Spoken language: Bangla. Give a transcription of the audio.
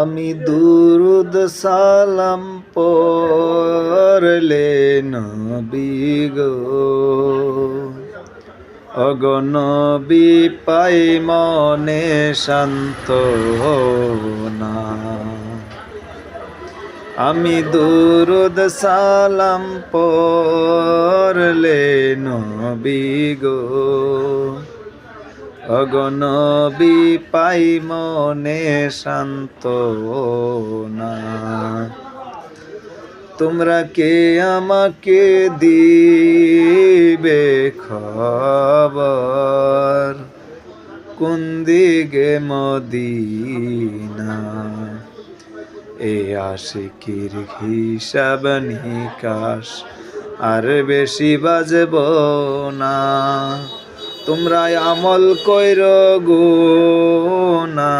আমি দুরুদ সালাম পড়লে নবী গো। অগনবী পাই মনে শান্ত না। আমি দুরুদ সালাম পড়লে নবী অগনবী পাই মনে শান্ত না। তোমরা কে আমাকে দিবে খবর? কোন দিকে মদিনা? এ আশিকির হিসাব নিকাশ, আর বেশি বাজব না। তোমরা আমল কইর গো না